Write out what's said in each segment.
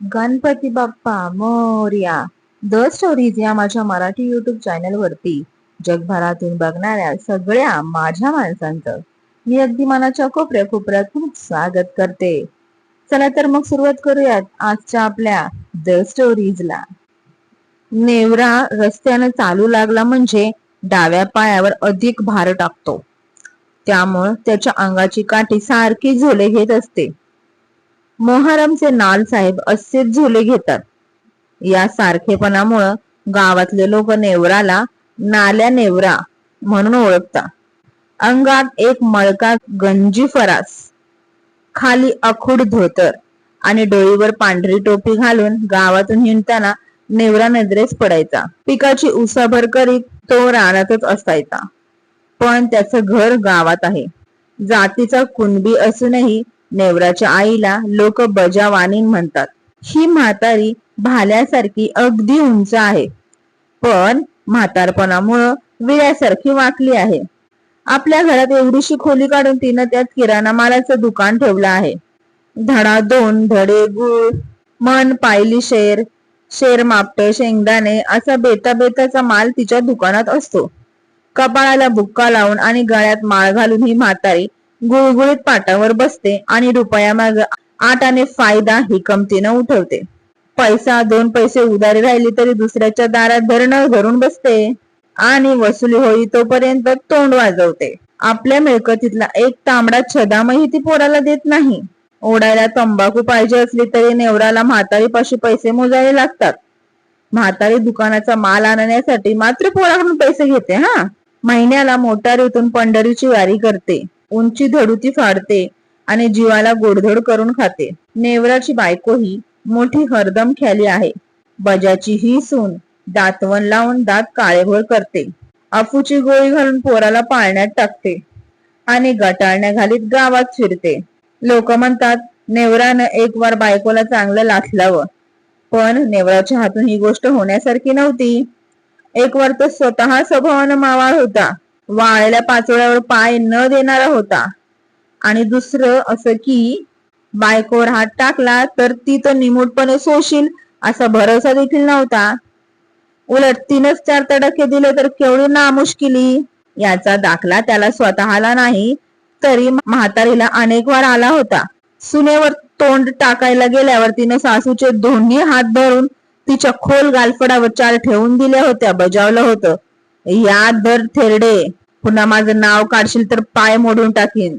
Ganpati Bappa Morya. The stories या माझ्या Marathi YouTube channel वरती जगभरातून बघणाऱ्या सगळ्या माझ्या माणसांचं मी अगदी मनाच्या कोपऱ्या कोपऱ्यात स्वागत करते. चला तर मग सुरुवात करूयात आजच्या आपल्या द स्टोरीजला नेवरा रस्त्यानं चालू लागला म्हणजे डाव्या पायावर अधिक भार टाकतो. त्यामुळे त्याच्या अंगाची काठी सारखी झोले घेत असते. मोहरमचे नाल साहेब असेच झोले घेतात. या सारखेपणामुळं गावातले लोक नेवराला नाल्या नेवरा म्हणून ओळखतात. अंगात एक मळका गंजी फरास खाली अखूड धोतर आणि डोळीवर पांढरी टोपी घालून गावातून हिंडताना नेवरा नजरेस पडायचा. पिकाची उसाभर करीत तो रानातच असायचा. पण त्याचं घर गावात आहे. जातीचा कुणबी असूनही नेवराच्या आईला लोक बजावानी म्हणतात. ही म्हातारी भाल्यासारखी अगदी उंच आहे. पण म्हातारपणामुळं विड्यासारखी वाकली आहे. आपल्या घरात एवढीशी खोली काढून तिनं त्यात किराणा मालाचं दुकान ठेवलं आहे. धडा दोन धडे गुळ मन पायली शेर शेर मापटे शेंगदाणे असा बेता बेताचा माल तिच्या दुकानात असतो. कपाळाला बुक्का लावून आणि गळ्यात माळ घालून ही म्हातारी गुळगुळीत पाटावर बसते आणि रुपया माग आठ आणि फायदा ही कमतीनं उठवते. पैसा दोन पैसे उधारी राहिली तरी दुसऱ्याच्या दारात धरणं धरून बसते आणि वसुली होई तोपर्यंत तोंड वाजवते. आपल्या मिळकतीतला एक तांबडा छदामही ती पोराला देत नाही. ओढायला तंबाखू पाहिजे असली तरी नेवराला म्हातारीपाशी पैसे मोजावे लागतात. म्हातारी दुकानाचा माल आणण्यासाठी मात्र पोराकडून पैसे घेते हा? महिन्याला मोटारीतून पंढरीची वारी करते. उंची धडुती फाडते आणि जीवाला गोडधोड करून खाते. नेवराची बायको ही मोठी हरदम ख्याली आहे. बजाची ही सून दातवन लावून दात काळेभोळ करते. अफूची गोळी घालून पोराला पाळण्यात टाकते आणि गटाळण्या घालीत गावात फिरते. लोक म्हणतात नेवरानं एक वार बायकोला चांगलं लाथलावं. पण नेवराच्या हातून ही गोष्ट होण्यासारखी नव्हती. एक वार तो स्वतः स्वभावानं मावाळ होता. वाळल्या पाचोळ्यावर पाय न देणारा होता. आणि दुसरं असं की बायकोवर हात टाकला तर ती तर निमूटपणे सोशील असा भरोसा देखील नव्हता. उलट तीनच चार तडके दिले तर केवढी नामुश्किली? याचा दाखला त्याला स्वतःला नाही तरी म्हातारीला अनेक वार आला होता. सुनेवर तोंड टाकायला गेल्यावर तिने सासूचे दोन्ही हात धरून तिच्या खोल गालफडावर चार ठेवून दिल्या होत्या बजावलं होतं. या दर थेरडे. पुन्हा माझं नाव काढशील तर पाय मोडून टाकीन.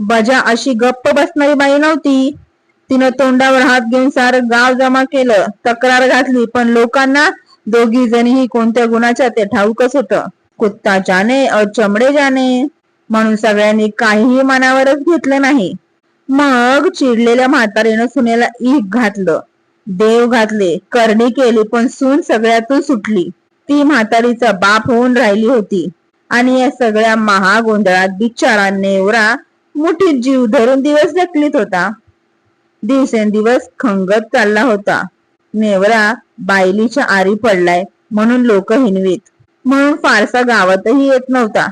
बजा अशी गप्प बसणारी बाई नव्हती. तिनं तोंडावर हात घेऊन सारं गाव जमा केलं तक्रार घातली पण लोकांना दोघी जणीही कोणत्या गुणाच्या ते ठाऊकच होत. कुत्ता जाणे और चमडे जाणे म्हणून सगळ्यांनी काहीही मनावरच घेतलं नाही. मग चिडलेल्या म्हातारीनं सुनेला ईक घातलं. देव घातले करणी केली पण सून सगळ्यातून सुटली. ती म्हातारीचा बाप होऊन राहिली होती. आणि या सगळ्या महागोंधळात बिचारा नेवरा मुठीत जीव धरून दिवस ढकलीत होता. दिवसेंदिवस खंगत चालला होता. नेवरा बायलीच्या आरी पडलाय म्हणून लोक हिनवीत म्हणून फारसा गावातही येत नव्हता.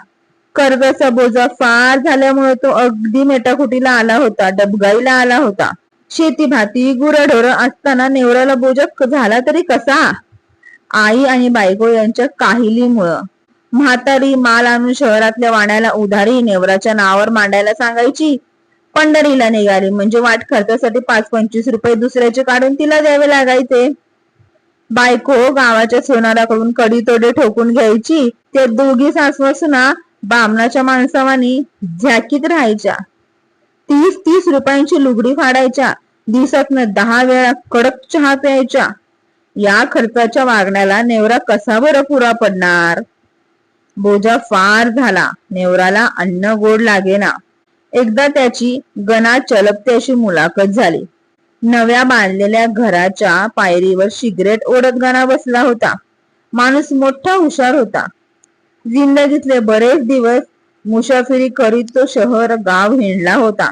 कर्जाचा बोजा फार झाल्यामुळे तो अगदी मेटाकुटीला आला होता डबगाईला आला होता. शेती भाती गुरढोर असताना नेवराला बोजा झाला तरी कसा? आई आणि बायको यांच्या काहिलीमुळं. म्हातारी माल आणून शहरातल्या वाण्याला उधारी नेवराच्या नावावर मांडायला सांगायची. पंढरीला निघाली म्हणजे वाट खर्चासाठी पाच पंचवीस रुपये दुसऱ्याचे काढून तिला द्यावे लागायचे. बायको गावाच्या सोनाराकडून कडी तोडे ठोकून घ्यायची. ते दोघी सासवसुना बामणाच्या माणसावानी झॅकीत राहायच्या. तीस तीस रुपयांची लुगडी फाडायच्या. दिवसातनं दहा वेळा कडक चहा प्यायच्या. या खर्चाच्या वागण्याला नेवरा कसा बरं पुरा पडणार? बोजा फार झाला. नेवराला अन्न गोड लागेना. एकदा त्याची गणा चलपते अशी मुलाखत झाली. नव्या बांधलेल्या घराच्या पायरीवर सिगरेट ओढत गणा बसला होता. माणूस मोठा हुशार होता. जिंदगीतले बरेच दिवस मुसाफिरी करीत तो शहर गाव हिंडला होता.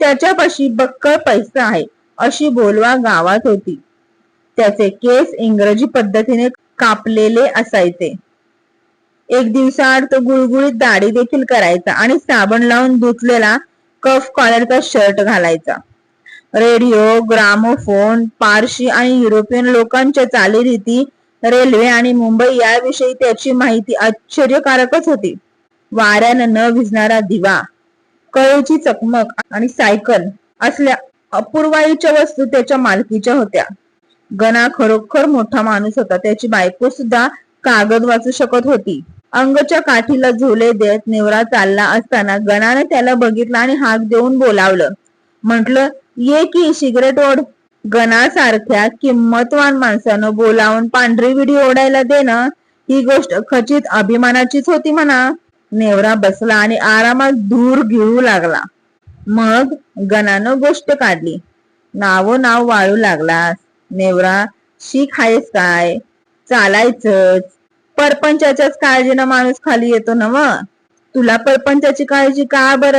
त्याच्यापाशी बक्कळ पैसा आहे अशी बोलवा गावात होती. त्याचे केस इंग्रजी पद्धतीने कापलेले असायचे. एक दिवसाआड तो गुळगुळीत दाढी देखील करायचा आणि साबण लावून धुतलेला कफ कॉलरचा शर्ट घालायचा. रेडिओ ग्रामोफोन पारशी आणि युरोपियन लोकांच्या चालीरीती रेल्वे आणि मुंबई याविषयी त्याची माहिती आश्चर्यकारकच होती. वाऱ्यानं न भिजणारा दिवा कळूची चकमक आणि सायकल असल्या अपूर्वाईच्या वस्तू त्याच्या मालकीच्या होत्या. गणा खरोखर मोठा माणूस होता त्याची बायको सुद्धा कागद वाचू शकत होती. अंगच्या काठीला झोले देत नेवरा चालला असताना गणाने त्याला बघितलं आणि हाक देऊन बोलावलं. म्हंटल ये की सिगरेट ओढ. गणासारख्या किंमतवान माणसानं बोलावून पांढरी विडी ओढायला देणं ही गोष्ट खचित अभिमानाचीच होती म्हणा. नेवरा बसला आणि आरामात दूर घेऊ लागला. मग गणानं गोष्ट काढली. नावो नाव वाळू लागलास. नेवरा शीख आहेस काय? चालायचंच. परपंचाच्याच काळजीनं माणूस खाली येतो ना मग तुला परपंचाची काळजी का बर?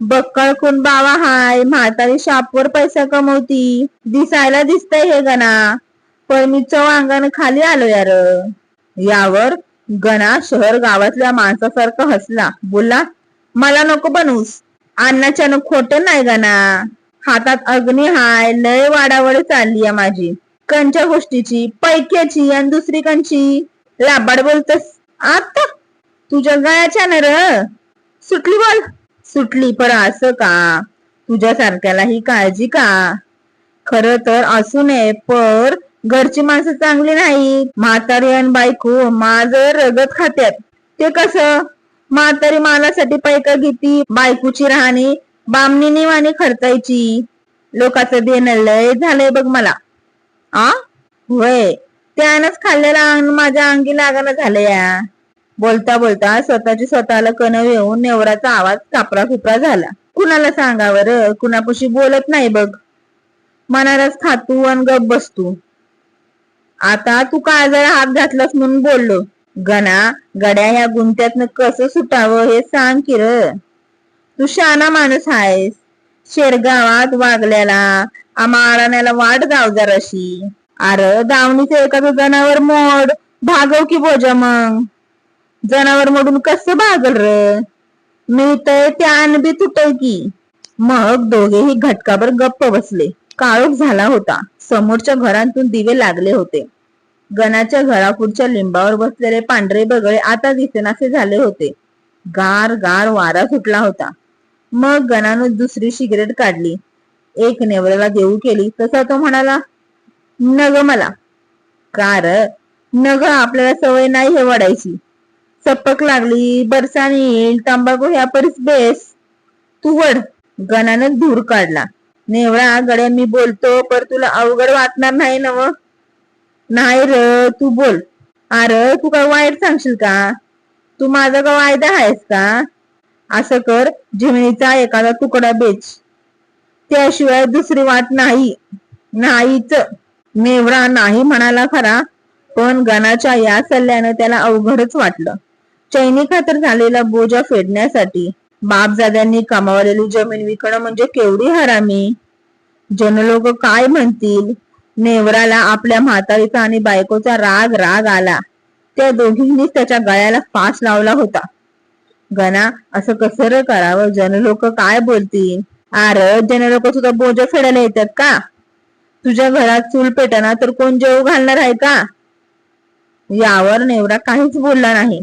बक्कळ कोण बावा हाय म्हातारी शापवर पैसा कमवती. दिसायला दिसतंय हे गणा. पण मी चव अंगाने खाली आलो यार. यावर गणा शहर गावातल्या माणसासारखा हसला. बोलला मला नको बनवूस. अन्नाच्यानं खोट नाही गणा. हातात अग्नी हाय लय वाडावड चालली आहे माझी. कंच्या गोष्टीची पैक्याची आणि दुसरी कंची लाबाड बोलतस. आता? तुझ्या गळ्याच्या नर. र सुटली बोल. सुटली पर असं का? तुझ्यासारख्याला ही काळजी का? खर तर असू नये पर घरची माणसं चांगली नाही. म्हातारी आणि बायको माझ रगत खात्यात. ते कसं? म्हातारी मालासाठी पैका घेती बायकोची राहणी बामणी निवाणी खर्चायची. लोकांचं देणं लय झालंय बघ मला. आ? होय. त्यानंच खाल्लेला अंग माझ्या अंगी लागायला झालं या. बोलता बोलता स्वतःची स्वतःला कणव येऊन नेवराचा आवाज कापरा खुपरा झाला. कुणाला सांगावर कुणापाशी बोलत नाही बघ. मनालाच खातू आणि गप बसतू आता तू काय जरा हात घातलास म्हणून बोललो. गणा गड्या ह्या गुंत्यातनं कसं सुटावं हे सांग की र. तू शाना माणूस आहेस. शेरगावात वागल्याला आमाराण्याला वाट गाव जराशी. अरे दावणीचं एखादं जनावर मोड भागव की बोजा मग. जनावर मोडून कसं भागल र? मिळतय ते त्यान बी की. मग दोघेही घटकाभर गप्प बसले. काळोख झाला होता. समोरच्या घरांतून दिवे लागले होते. गणाच्या घरापुढच्या लिंबावर बसलेले पांढरे बगळे आता दिसेनासे झाले होते. गार गार वारा सुटला होता. मग गणानं दुसरी सिगरेट काढली. एक नेवऱ्याला देऊ केली. तसा तो म्हणाला नग मला. कार. नग आपल्याला सवय नाही हे वडायची चपक लागली बरसाणी येईल तंबाखू ह्या परीस बेस. तू वड गणानं धूर काढला. नेवळा गड्या मी बोलतो पर तुला अवघड वाटणार नाही नव. नाही र तू बोल. अरे तू काय वाईट सांगशील का? तू माझा का वायदा आहेस का? असं कर जमिनीचा एखादा तुकडा बेच. त्याशिवाय दुसरी वाट नाही. नाहीच. नेवरा नाही म्हणाला खरा पण गणाच्या या सल्ल्यानं त्याला अवघडच वाटलं. चैनी खातर झालेला बोजा फेडण्यासाठी बापजाद्यांनी कमावलेली जमीन विकणं म्हणजे केवढी हरामी? जनलोक काय म्हणतील? नेवराला आपल्या म्हातारीचा आणि बायकोचा राग राग आला. त्या दोघींनीच त्याच्या गळ्याला फास लावला होता. गणा असं कसं करावं? जनलोक काय बोलतील? आर जनलोक सुद्धा बोजा फेडायला येतात का? तुझ्या घरात चूल पेटाना तर कोण जेव घालणार आहे का? यावर नेवरा काहीच बोलला नाही.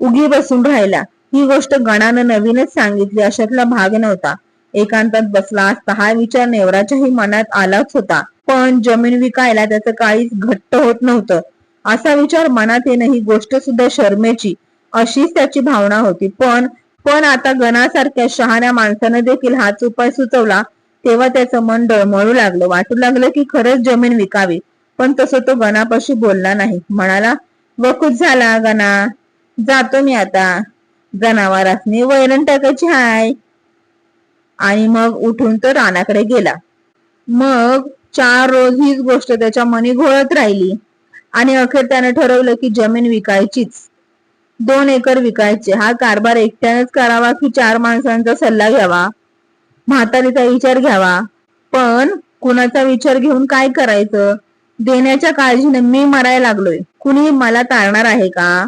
उगी बसून राहिला. ही गोष्ट गणानं नवीनच सांगितली. अशातला भाग नव्हता. एकांतात बसला असता हा विचार नेवराच्याही मनात आलाच होता. पण जमीन विकायला त्याचं काहीच घट्ट होत नव्हतं. असा विचार मनात येणं ही गोष्ट सुद्धा शर्मेची अशीच त्याची भावना होती. पण पण आता गणासारख्या शहाण्या माणसानं देखील हाच उपाय सुचवला. तेव्हा त्याचं मन डळमळू लागलं. वाटू लागलं की खरंच जमीन विकावी पण तसं तो गणापाशी बोलला नाही. म्हणाला वकूत झाला गणा जातो मी आता. जनावरांनी वैरण टाकायची हाय. आणि मग उठून तो रानाकडे गेला. मग चार रोज हीच गोष्ट त्याच्या मनी घोळत राहिली. आणि अखेर त्याने ठरवलं की जमीन विकायचीच. दोन एकर विकायचे. हा कारभार एकट्यानेच करावा की चार माणसांचा सल्ला घ्यावा? म्हातारीचा विचार घ्यावा. पण कुणाचा विचार घेऊन काय करायचं? देण्याच्या काळजीने मी मरायला लागलोय. कुणी मला टाळणार आहे का?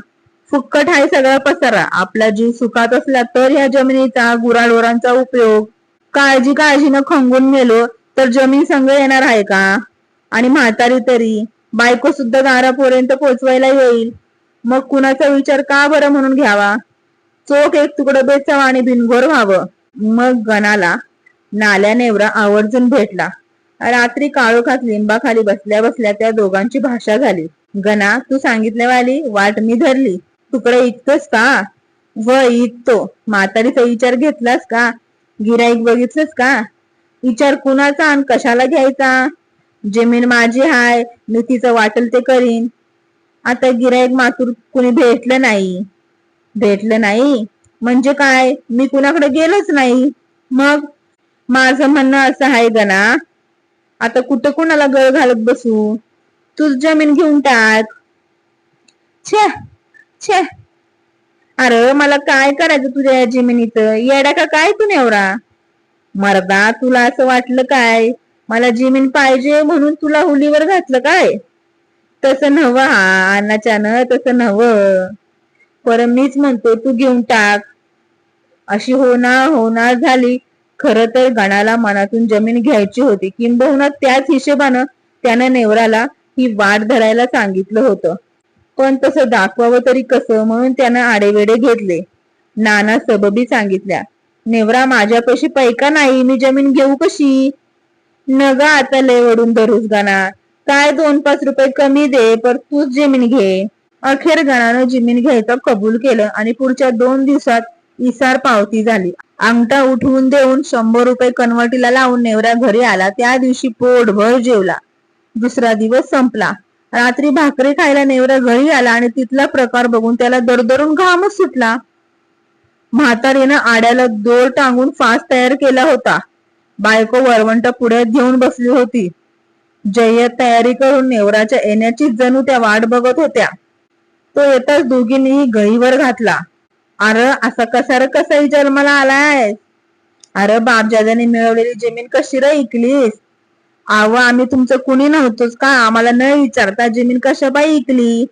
फुक्कट आहे सगळा पसारा. आपला जीव सुखात असला तर ह्या जमिनीचा गुराढोरांचा उपयोग. काळजी काळजीनं खंगून गेलो तर जमीन संघ येणार आहे का? आणि म्हातारी तरी बायको सुद्धा दारापर्यंत पोहोचवायला येईल. मग कुणाचा विचार का बरं म्हणून घ्यावा? चोख एक तुकडं बेचावा आणि बिनघोर व्हावं. मग गणाला नाल्या नेवरा आवर्जून भेटला. रात्री काळोखात लिंबाखाली बसल्या बसल्या त्या दोघांची भाषा झाली. गणा तू सांगितल्यावाली वाट मी धरली. तुकडे इकतोस का? व इकतो म्हातारीचा विचार घेतलास का? गिराईक बघितलंस का? विचार कुणाचा आणि कशाला घ्यायचा? जमीन माझी हाय मी तिचं वाटेल ते करीन. आता गिराईक मातूर कुणी भेटलं नाही. भेटलं नाही? म्हणजे काय? मी कुणाकडे गेलोच नाही. मग? माझं म्हणणं असं आहे गणा आता कुठं कुणाला गळ घालत बसू? तूच जमीन घेऊन टाक. छे छे अरे मला काय करायचं तुझ्या या जमिनीत येडा का काय तू नेवरा? मर्दा तुला असं वाटलं काय? मला जमीन पाहिजे म्हणून तुला हुलीवर घातलं काय? तसं नव्ह हा अन्नाच्यानं तसं नव्ह. पर मीच म्हणतो तू घेऊन टाक. अशी होणार होणार झाली खर तर गणाला मनातून जमीन घ्यायची होती. किंबहुना त्याच हिशोबानं त्यानं नेवराला ही वाट धरायला सांगितलं होतं. पण तसं दाखवावं तरी कसं म्हणून त्यानं आडेवेडे घेतले. नाना सबबी सांगितल्या नेवरा माझ्यापाशी पैका नाही मी जमीन घेऊ कशी? नगा आता लय वडून धरूस गाणा काय दोन पाच रुपये कमी दे पर तूच जमीन घे. अखेर गणानं जमीन घ्यायचं कबूल केलं आणि पुढच्या दोन दिवसात इसार पावती झाली. अंगठा उठवून देऊन शंभर रुपये कन्वर्टीला लावून नेवऱ्या घरी आला. त्या दिवशी पोटभर जेवला. दुसरा दिवस संपला. रात्री भाकरी खायला नेवऱ्या घरी आला आणि तिथला प्रकार बघून त्याला दरदरून घामच सुटला. म्हातारीनं आड्याला दोर टांगून फास तयार केला होता. बायको वरवंट पुढ्यात घेऊन बसली होती. जय्यत तयारी करून नेवराच्या येण्याची जणू त्या वाट बघत होत्या. तो येताच दोघींनीही गहीवर घातला. अरे असं कसा र कसाही जन्माला आलाय अरे बापजादाने मिळवलेली जमीन कशी रे इकलीस? आव आम्ही तुमचं कुणी नव्हतोच का? आम्हाला न विचारता जमीन कशा बाई इकली?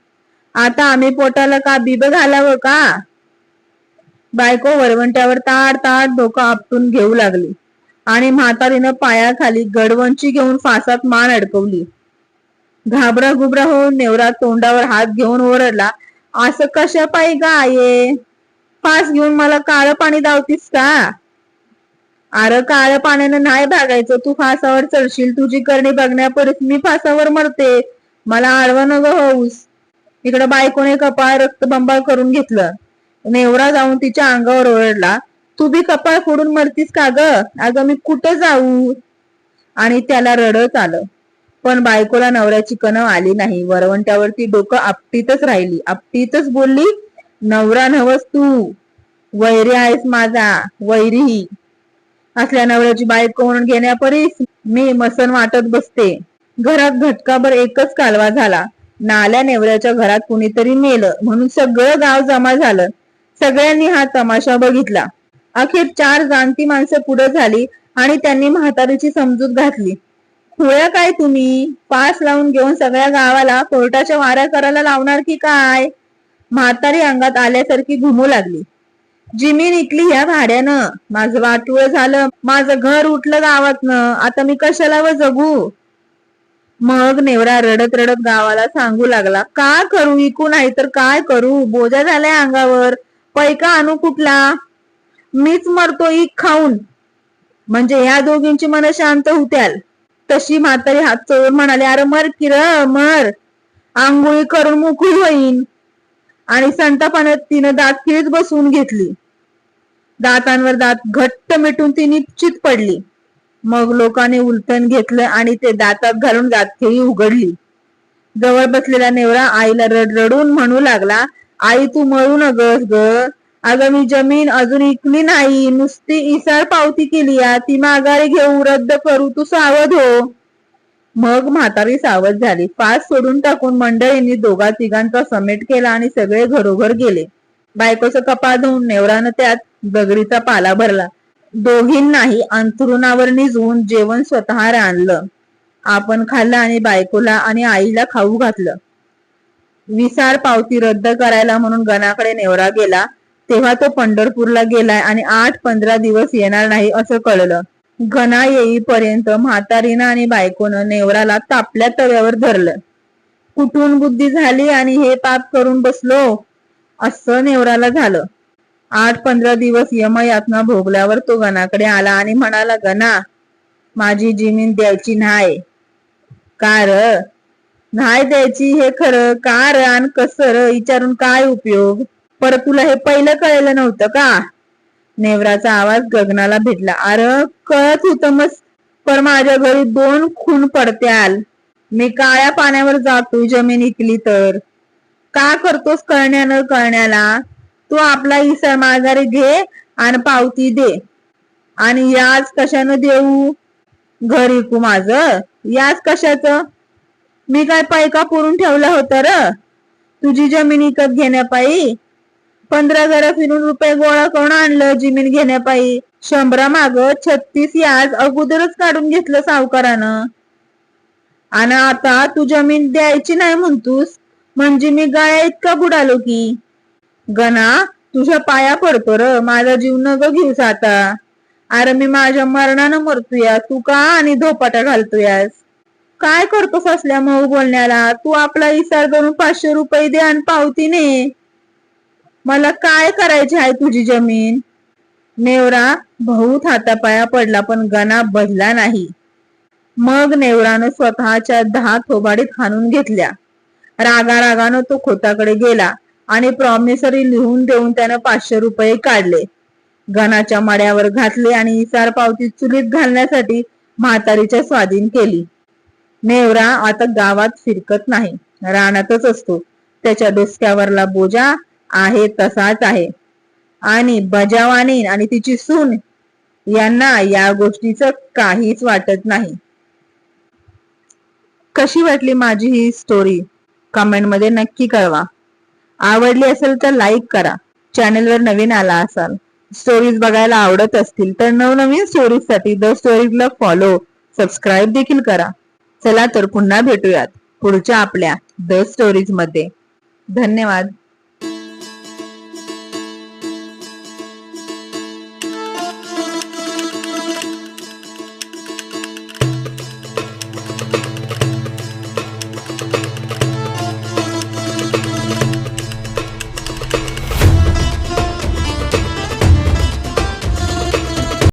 आता आम्ही पोटाला का बिब घालावं का? बायको वरवंट्यावर ताड ताड डोकं आपटून घेऊ लागली. आणि म्हातारीनं पायाखाली गडवंची घेऊन फासात मान अडकवली. घाबरा घुबरा होऊन नेवरा तोंडावर हात घेऊन ओरडला असं कशा पायी गा आये फास घेऊन मला काळं पाणी दावतीस का? अरे काळ्या पाण्यानं नाही भागायचं. तू फासावर चढशील. तुझी करणी बघण्यापर्यंत मी फासावर मरते. मला आडवं न होऊस. इकडं बायकोने कपाळ रक्तबंबाळ करून घेतलं. नेवरा जाऊन तिच्या अंगावर ओरडला. तू बी कपाळ फोडून मरतीस का ग? अगं मी कुठं जाऊ? आणि त्याला रडत आलं. पण बायकोला नवऱ्याची कणव आली नाही. वरवंट्यावरती डोकं आपटीतच राहिली. आपटीतच बोलली नवरा नवस तू. वैरी आहेस माझा वैरी. असल्या नवऱ्याची बायको म्हणून घेण्यापरीस मी मसन वाटत बसते. घरात घटकाभर एकच कालवा झाला. नाल्या नेवऱ्याच्या घरात कुणीतरी मेलं म्हणून सगळं गाव जमा झालं. सगळ्यांनी हा तमाशा बघितला. अखेर चार जाणती माणसं पुढे झाली आणि त्यांनी म्हातारीची समजूत घातली. खुळ्या काय तुम्ही? पास लावून घेऊन सगळ्या गावाला कोर्टाच्या वाऱ्या करायला लावणार की काय? म्हातारी अंगात आल्यासारखी घुमू लागली. जिमीन इकली ह्या भाड्यानं. माझं वाटुळ झालं. माझं घर उठलं गावातनं. आता मी कशाला व जगू? मग नेवरा रडत रडत गावाला सांगू लागला काय करू? इकू नाही तर काय करू? बोजा झालाय अंगावर. पैका आणू कुठला? मीच मरतो इक खाऊन. म्हणजे ह्या दोघींची मन शांत होत्याल. तशी म्हातारी हात चोरून म्हणाले अरे मर की र मर. आंघोळी करून मोकळी होईन. आणि संतापाने तिनं दात खिळीत बसवून घेतली. दातांवर दात घट्ट मिटून ती निश्चित पडली. मग लोकांनी उलटण घेतलं आणि ते दातात घालून दातखेळी उघडली. जवळ बसलेला नेवरा आईला रड रडून म्हणू लागला आई तू मळू नगस ग. अगं मी जमीन अजून इकली नाही. नुसती इसार पावती केली या. ती माघारी घेऊ रद्द करू. तू सावध हो. मग म्हातारी सावध झाली. फास सोडून टाकून मंडळींनी दोघा तिघांचा समेट केला आणि सगळे घरोघर गेले. बायकोचं कपाळ धुवून नेवरानं त्यात दगडीचा पाला भरला. दोघींनाही अंथरुणावर निजवून जेवण स्वतः रांधलं आपण खाल्लं आणि बायकोला आणि आईला खाऊ घातलं. विसार पावती रद्द करायला म्हणून गणाकडे नेवरा गेला. तेव्हा तो पंढरपूरला गेलाय आणि आठ पंधरा दिवस येणार नाही असं कळलं. गणा येईपर्यंत म्हातारीनं आणि बायकोनं नेवराला तापल्या तव्यावर धरलं. कुठून बुद्धी झाली आणि हे पाप करून बसलो? असं नेवराला झालं. आठ पंधरा दिवस यमयातना भोगल्यावर तो गणाकडे आला आणि म्हणाला गणा माझी जमीन द्यायची नाही का र नाही द्यायची हे खरं का र आणि कसं र विचारून काय उपयोग? पर तुला हे पहिलं कळलं नव्हतं का? नेवराचा आवाज गगनाला भेटला अरे कळत होतं मग पर माझ्या घरी दोन खून पडत्याल. मी काळ्या पाण्यावर जातो जमीन इकली तर. का करतोस कळण्या न कळण्याला? तू आपला इसर माघारी घे आणि पावती दे. आणि याच कशानं देऊ? घर इकू माझ? याच कशाच? मी काय पैका पुरून ठेवला होता र? तुझी जमीन विकत घेण्यापायी? पंधरा घरा फिरून रुपये गोळा करून आणलं जमीन घेण्यापायी. शंभरा माग छत्तीस याज अगोदरच काढून घेतलं सावकारानं. आणि आता तू जमीन द्यायची नाही म्हणतोस म्हणजे मी गाया इतका बुडालो की. गणा तुझ्या पाया पडतो र माझा जीव न ग घेऊस आता. अरे मी माझ्या मरणानं मरतोया तू का आणि धोपाटा घालतोयास? काय करतोस असल्या मऊ बोलण्याला? तू आपला इसार करून पाचशे रुपये दे आणि पावती ने. मला काय करायची आहे तुझी जमीन? नेवरा बहुत हातापाया पडला पण गणा बदला नाही. मग नेवरानं स्वतःच्या दहा थोबाडीत हाणून घेतल्या. रागा रागानं तो खोताकडे गेला आणि प्रॉमिसरी लिहून देऊन त्यानं पाचशे रुपये काढले. गणाच्या माड्यावर घातले आणि इसार पावती चुलीत घालण्यासाठी म्हातारीच्या स्वाधीन केली. नेवरा आता गावात फिरकत नाही रानातच असतो. त्याच्या डोसक्यावरला बोजा आहे तसाच आहे. आणि बजावानी आणि तिची सून यांना या गोष्टीचं काहीच वाटत नाही. कशी वाटली माझी ही स्टोरी कमेंटमध्ये नक्की कळवा. आवडली असेल तर लाईक करा. चॅनलवर नवीन आला असाल स्टोरीज बघायला आवडत असतील तर नवनवीन स्टोरीजसाठी द स्टोरीजला फॉलो सबस्क्राईब देखील करा. चला तर पुन्हा भेटूयात पुढच्या आपल्या द स्टोरीजमध्ये. धन्यवाद.